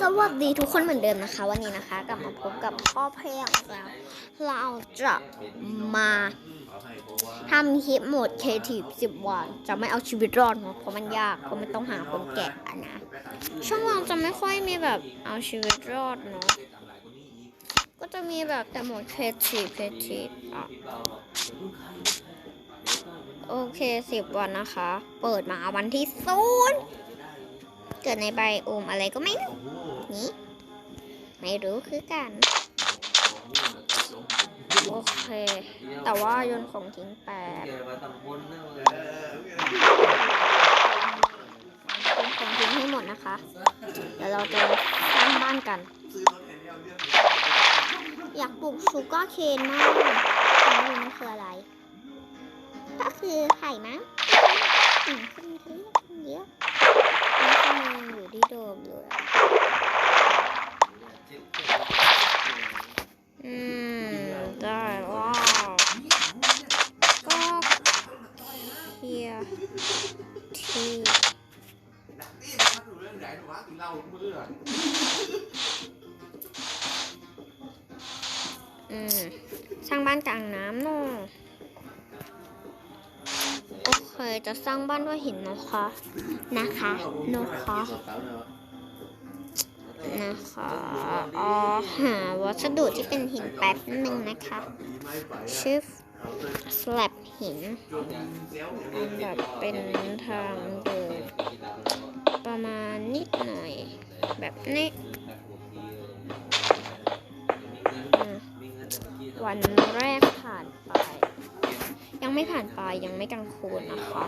สวัสดีทุกคนเหมือนเดิมนะคะ วันนี้นะคะกลับมาพบกับพ่อเพลงแล้ว เราจะมาทำคลิปโหมดเคทีฟ10วัน จะไม่เอาชีวิตรอดเนาะเพราะมันยากเพราะมันต้องหาคนแกะนะช่องเราจะไม่ค่อยมีแบบเอาชีวิตรอดเนาะก็จะมีแบบแต่โหมดเคทีฟเคทีฟอะโอเค10วันนะคะ เปิดมาวันที่ศูนย์ เกิดในใบโอมอะไรก็ไม่รู้นี่ไม่รู้คือกัน โอเค แต่ว่าโยนของทิ้งแปดโยนของทิ้งให้หมดนะคะ เดี๋ยวเราจะสร้างบ้านกัน อยากปลูกชูกาเคนมากไม่รู้มันคืออะไร ก็คือไข่มั้งอืมขึ้นเยอะ อยู่ที่เดิมเลยอะอืม ได้ว้าวก็เคียทีอืม สร้างบ้านกลางน้ำเนอะ โอเคจะสร้างบ้านด้วยหินนะคะนะคะนะคะนะคะอ๋อหาวัสดุที่เป็นหินแป๊บนึงนะคะชิฟสลับหินอันแบบเป็นทางเดินประมาณนิดหน่อย แบบนี้วันแรกผ่านไป ยังไม่ผ่านไปยังไม่กลางคืนนะคะ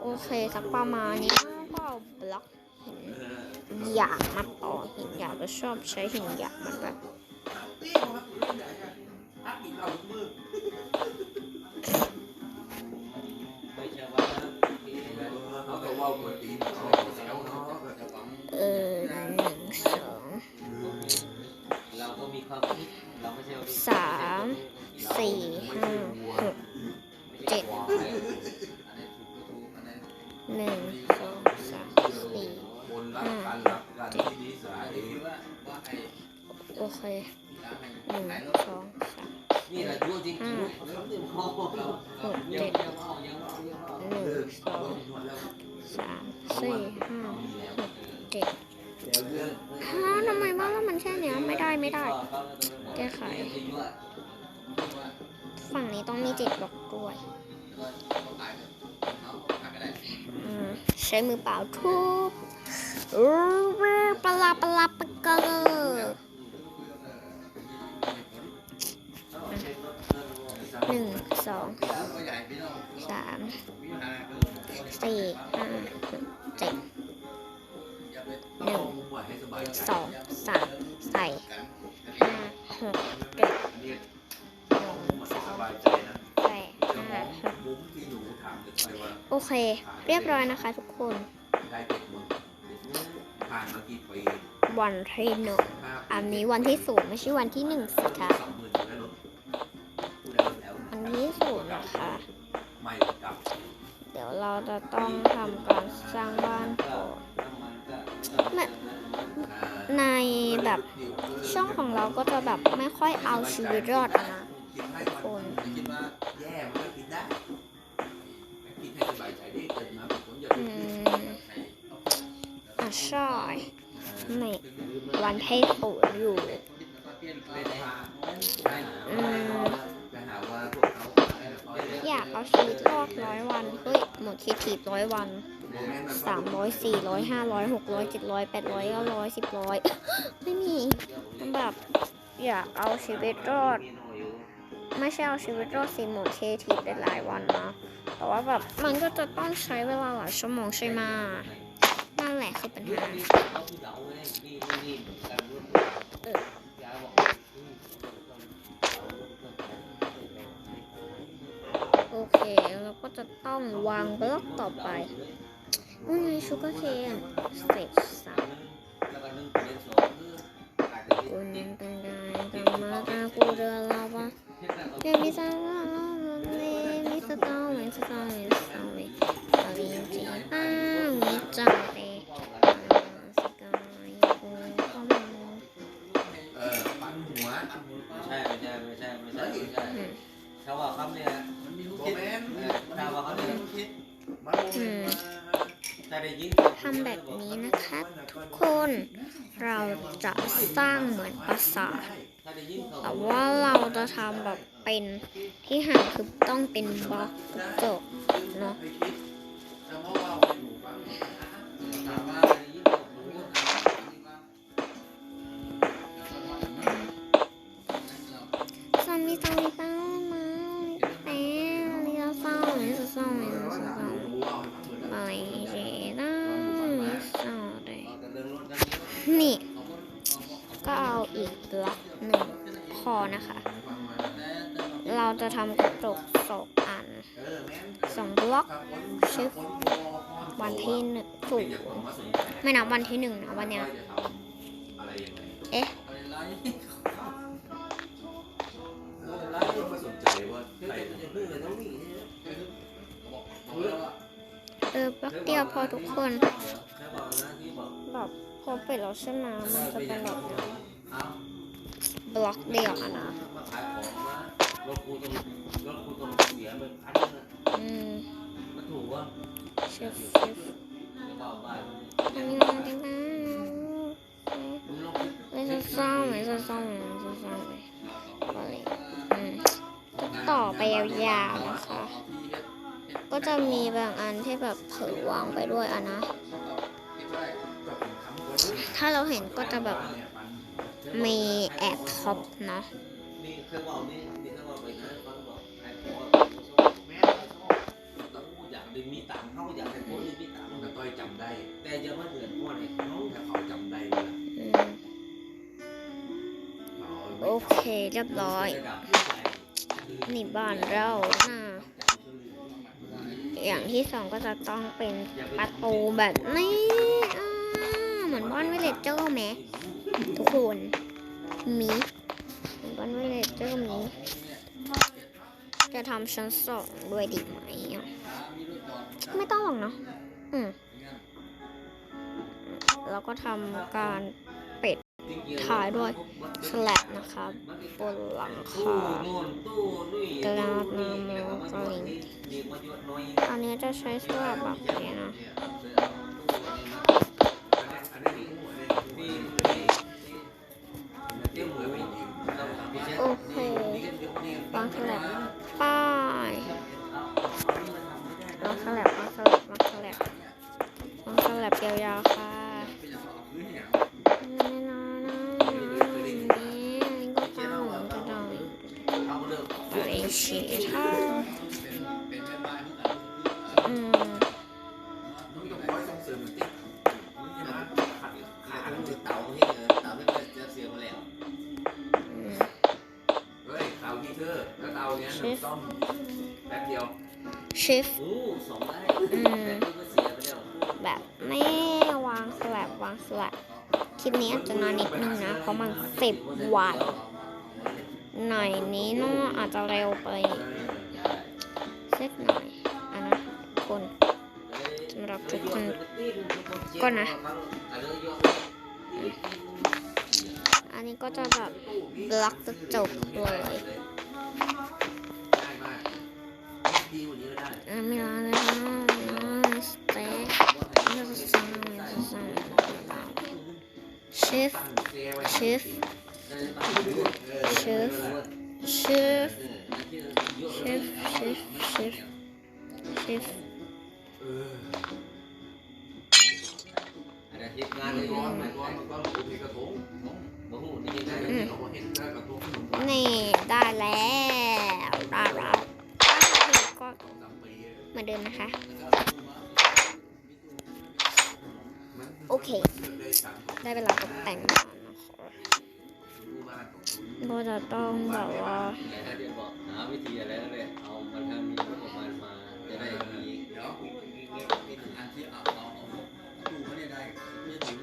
โอเคสักประมาณนี้ก็บล็อกหินหยาบมาต่อหินหยาบก็ชอบใช้หินหยาบมันแบบ ฝั่งนี้ต้องมีเจ็ดบล็อกด้วยอืมใช้มือเปล่าทุบรูปลาปลาปะเกอหนึ่งสองสามสี่ห้าหกเจ็ดหนึ่งสองสามใส่ ห้าหกเจ็ดหนึ่งสองแปดห้าหกโอเค เรียบร้อยนะคะทุกคนวันที่หนึ่งอันนี้วันที่ศูนย์ไม่ใช่วันที่หนึ่งสิคะอันนี้ศูนย์นะคะ ดี๋ยวเราจะต้องทำการสร้างบ้านก่อนในแบบช่องของเราก็จะแบบไม่ค่อยเอาชีวิตรอดนะคิดให้คนคิดว่าแย่มันก็คิดได้คิดให้สบายใจได้เกิดมาเป็นอย่าอืมอะใช่ไม่วันที่ศูนย์อยู่อืม อยากเอาชีวิตรอดร้อยวัน เฮ้ย หมดคิดถีบร้อยวันสามร้อยสี่ร้อยห้าร้อยหกร้อยเจ็ดร้อยแปดร้อยเก้าร้อยสิบร้อยไม่มีแบบอยากเอาชีวิตรอด ไม่ใช่เอาชีวิตรอดสิหมดเคทีได้หลายวันนะแต่ว่าแบบมันก็จะต้องใช้เวลาหลายชั่วโมงใช่ไหมนั่นแหละคือปัญหา ก็จะต้องวางบล็อกต่อไปนี่ไงชูการ์เคนสเตจสามกุนตั้งใจทำมาตากูเรือลาวะเดมิซาลาเลมีสตอมเลสตอมเลสตอมเลตาลินจีป้ามิจาเตสายกูมเอนหัวไม่ใช่ไม่ใช่ไม่ใช่ไม่ใช่ไม่ใช่เขาบอกคำเนี่ย คิดถ้าว่าเขาจะคิดอืมทำแบบนี้นะครับ ทุกคนเราจะสร้างเหมือนปราสาทแต่ว่าเราจะทำแบบเป็นที่ห่างคือต้องเป็นบล็อกกระจกเนาะ นี่ ก็เอาอีกบล็อกหนึ่งพอนะคะ เราจะทำกระจกสองอันสองบล็อกชิปวันที่หนึ่งถูกไม่นับวันที่หนึ่งนะวันเนี้ยเอ๊ะเออบล็อกเดียวพอทุกคน พอปิดแล้วใช่ไหมมันจะเป็นแบบนี้บล็อกเดียวอะนะอืมมันถูกว่าเชฟเชฟจะเบาไปอันนี้มันจะมไม่จะเศร้าไม่จะเศร้าไม่จะเศร้าเลยอะไรอืมก็ต่อไปยาวๆนะคะ ก็จะมีบางอันที่แบบเผลอวางไปด้วยอะนะาเราเห็นก็จะแบบมีแอบท็อปเนาะนี่เคยบอกนี่นี่เคยบอกไปนะฟังบอกขายของแม่ต้องอยากดึงมีตังค์เขาอยากให้คนดึงมีตังค์แต่ต้อยจำได้ แต่จะมาเดือดร้อนไอ้เขาถ้าเขาจำได้เลยอืมเขาโอเคเรียบร้อยระดับผู้ใหญ่นี่บ้านเรานะอย่างที่สองก็จะต้องเป็นประตูแบบนี้อ่าเห มือนบ้านวิเลจเจอร์ไหมทุกคนมีเหมือนบ้านวิเลจเจอร์มีจะทำชั้นสองด้วยดีไหมไม่ต้องหรอกเนาะอืมแล้วก็ทำการถ่ายด้วยสแลบนะครับบนหลังคากระดาษน้ำแล้วก็ลิงอันนี้จะใช้สลับแบบนี้นะ จะเสียมาแล้วอืมเฮ้ยเตาที่เธอถ้าเตาเนี้ยซ่อมแป๊บเดียวชิฟ อาจจะเร็วไปสักหน่อยอะนะคนสำหรับทุกคนก็นะ อันนี้ก็จะแบบบล็อกจะจบเลยง่ายมากดีกว่านี้ก็ได้อะไม่ร้านเลยนะสเต็กนี่จะสั่งจะสั่งเชฟตั้งเซไว้เชฟเชฟ เชฟเชฟเชฟเชฟเชฟเอออันนี้งานเลยร้อนไหไหมมร้อนมันก็โอเคกระทงบ่ฮู้นี่ได้ได้เราเห็นได้กระทงขนมนี่ได้แล้วได้แล้วก็สองสาเหมือนเดิมนะคะ โอเคได้สามได้เวลาตกแต่ง ก็จะต้องแบบว่าถ้าเดี๋ยวบอกหาวิธีอะไรก็ได้เอามาทำมีงบประมาณมาจะได้มีเดี๋ยวมีถึงอันที่เอาเอาเอาดูไม่ได้ไม่ถึง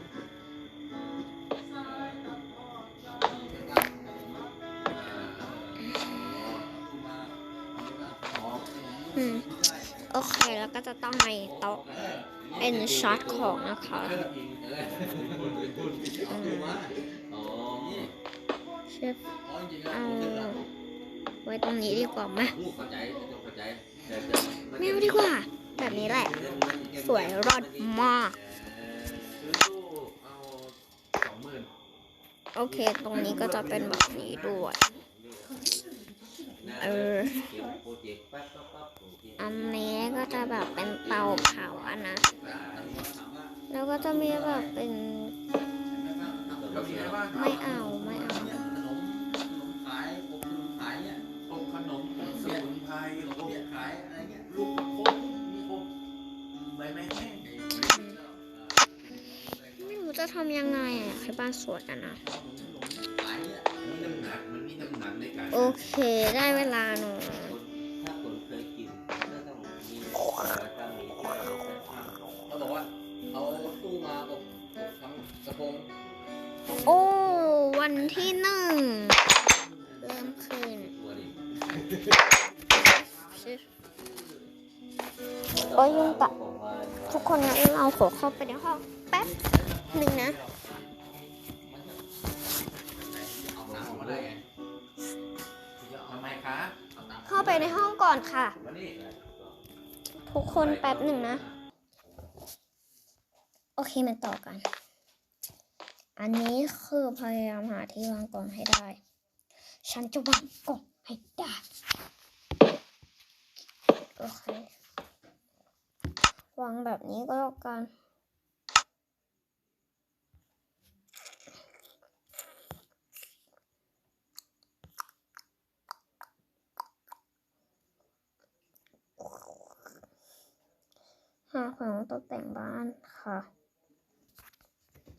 อืมโอเคแล้วก็จะต้องมีโต๊ะเป็นช็อตของนะคะ อืมอ๋อเชฟเอาไว้ตรงนี้ดีกว่าไหมฮู้เข้าใจเข้าใจแต่จะไม่เอาดีกว่า แบบนี้แหละ สวยรอดมากซื้อตู้เอาสองหมื่นโอเค ตรงนี้ก็จะเป็นแบบนี้ด้วยเอออันนี้ก็จะแบบเป็นเตาเผาอะนะ แล้วก็จะมีแบบเป็นเรามีอะไรบ้างไม่เอา ไม่เอา จะทำยังไงอะที่บ้านสวนอะนะขายเนี่ยมีน้ำหนักมันมีน้ำหนักในการโอเคได้เวลาหนูถ้าคนเคยกินก็ต้องมีต้องมีเขาบอกว่าเอาตู้มาอบอบทั้งกระพงโอ้ วันที่หนึ่ง เริ่มขึ้นตัวนี้โอ้ยยุงกัดทุกคนงั้นเราขอเข้าไปในห้องแป๊บ หนึ่งนะ เอาน้ำออกมาได้ไงทำไมคะเข้าไปในห้องก่อนค่ะวันนี้ทุกคนแป๊บหนึ่งนะ โอเคมาต่อกัน อันนี้คือพยายามหาที่วางกล่องให้ได้ ฉันจะวางกล่องให้ได้ โอเค วางแบบนี้ก็แล้วกัน หาของตกแต่งบ้านค่ะ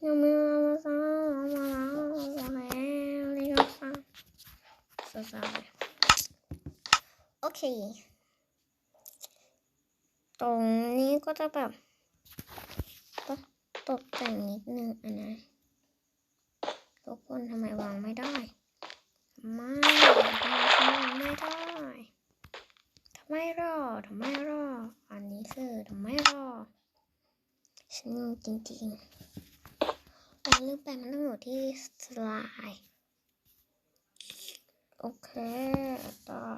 ยังไม่มามาซ้ำมาแล้วมาแล้วเรียกซ้ำซ้ำโอเค ตรงนี้ก็จะแบบตกตกแต่งนิดนึงอันนะทุกคนทำไมวางไม่ได้ ไมทำได้ไม่ได้ำไมรอทำไมรอ อันนี้คือทำไมรอ ฉันงงจริงๆเราลืมไปมันต้องอยู่ที่สไลด์โอเคได้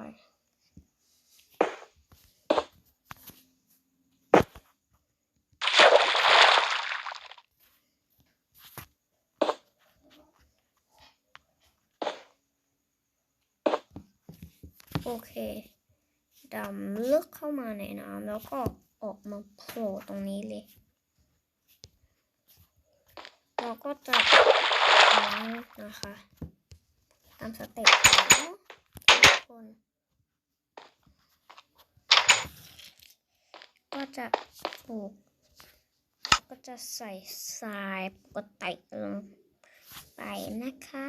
โอเค ดำลึกเข้ามาในน้ำแล้วก็ออกมาโผล่ตรงนี้เลย เราก็จะล้างนะคะ ตามสเต็ปของทุกคน ก็จะปลูก ก็จะใส่ทรายปกติลงไปนะคะ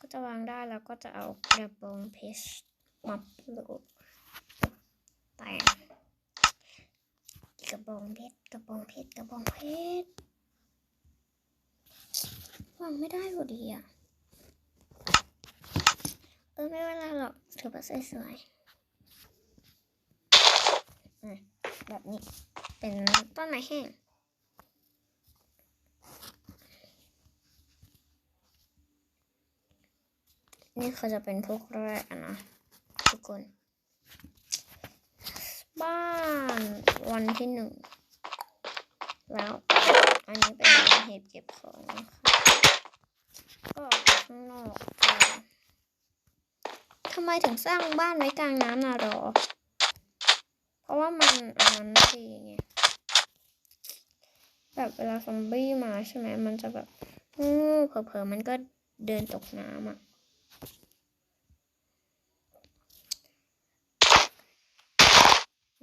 ก็จะวางได้แล้วก็จะเอากระบองเพชร มาปลูกแต่งกระบองเพชรกระบองเพชรกระบองเพชรวางไม่ได้พอดีอะ เออไม่เป็นไรหรอกถือว่าสวยๆอืมแบบนี้เป็นต้นไม้แห้งนี่เขาจะเป็นพวกแรกนะ คน บ้านวันที่หนึ่ง แล้ว อันนี้เป็นเหตุเก็บของนะคะก็ข้างนอกทำไมถึงสร้างบ้านไว้กลางน้ำน่ะหรอ เพราะว่ามันอันนั้นดีไงแบบเวลาซอมบี้มาใช่ไหมมันจะแบบเผลอๆมันก็เดินตกน้ำอะ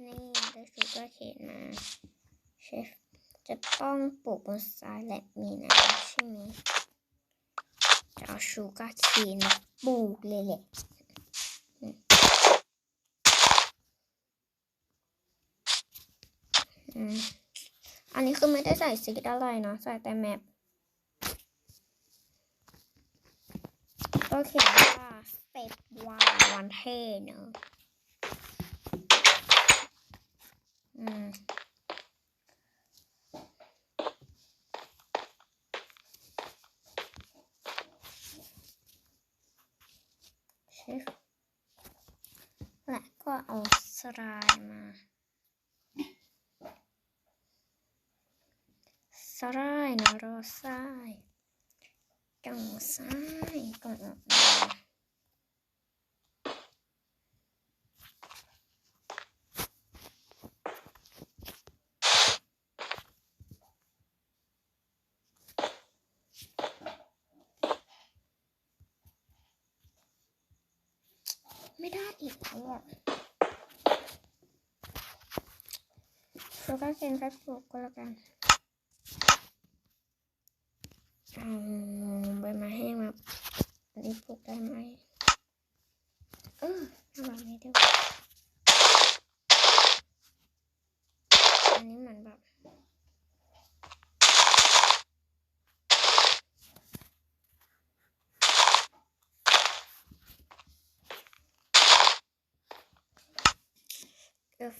นี่ได้ชูการ์เคนมาเชฟจะต้องปลูกบนทรายและมีน้ำใช่ไหมจะเอาชูการ์เคนมาปลูกเลยแหละอันนี้คือไม่ได้ใส่สีอะไรนะใส่แต่แมปก็เขียนว่าสเต็ปวันวันเท่เนอะ และก็เอาสลายมาสลายนะรอสายกล่งสากล่องอ มาไม่ได้อีกแล้วอะแล้วก็เซ็นแพ็กปลูกก็แล้วกันเอาใบไม้แห้งมาอันนี้ปลูกได้ไหมเออทำแบบนี้ได้กว่าอันนี้เหมือนแบบ เออ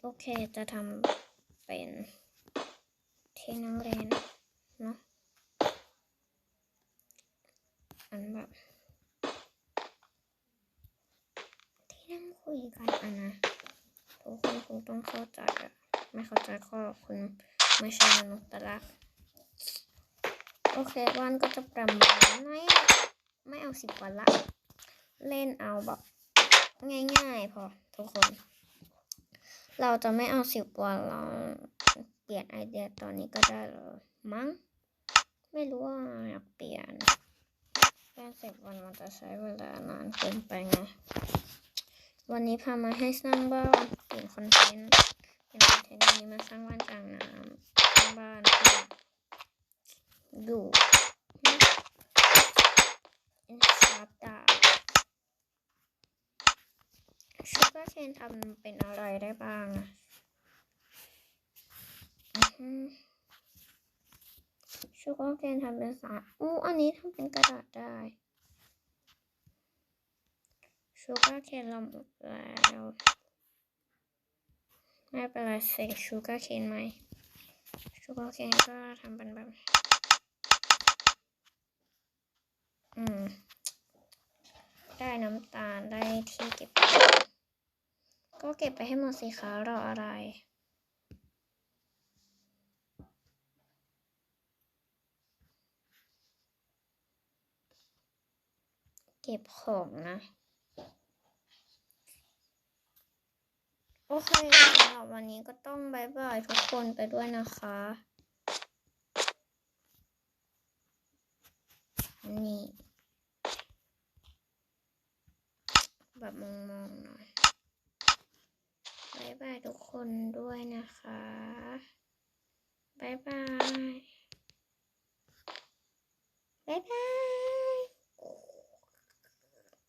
โอเค จะทำเป็นที่นั่งเรียนเนาะอันแบบที่นั่งคุยกันอะนะทุกคนคงต้องเข้าใจอะไม่เข้าใจก็คุณไม่ใช่มนุษย์ต่ละโอเควันก็จะประมาณไม่ไม่เอาสิบวันละ เล่นเอาแบบง่ายๆพอทุกคน เราจะไม่เอาสิบวันเราเปลี่ยนไอเดียตอนนี้ก็ได้เลยมั้ง ไม่รู้ว่าอยากเปลี่ยนแค่สิบวันมันจะใช้เวลานานเกินไปไง วันนี้พามาให้สร้างบ้านเปลี่ยนคอนเทนต์เปลี่ยนคอนเทนต์นี้มาสร้างบ้านกลางน้ำสร้างบ้านที่อยู่อินสตาดา ชูการ์เคนทำเป็นอะไรได้บ้างอะอือฮึชูการ์เคนทำเป็นสารอู้อันนี้ทำเป็นกระดาษได้ชูการ์เคนเราหมดแล้วไม่เป็นไรเสกชูการ์เคนไหมชูการ์เคนก็ทำเป็นแบบอืมได้น้ำตาลได้ที่เก็บ ก็เก็บไปให้หมดสิคะรออะไร เก็บของนะ โอเคสำหรับวันนี้ก็ต้องบายบายทุกคนไปด้วยนะคะนี่แบบมองๆหน่อย บายบายทุกคนด้วยนะคะบายบายบายบาย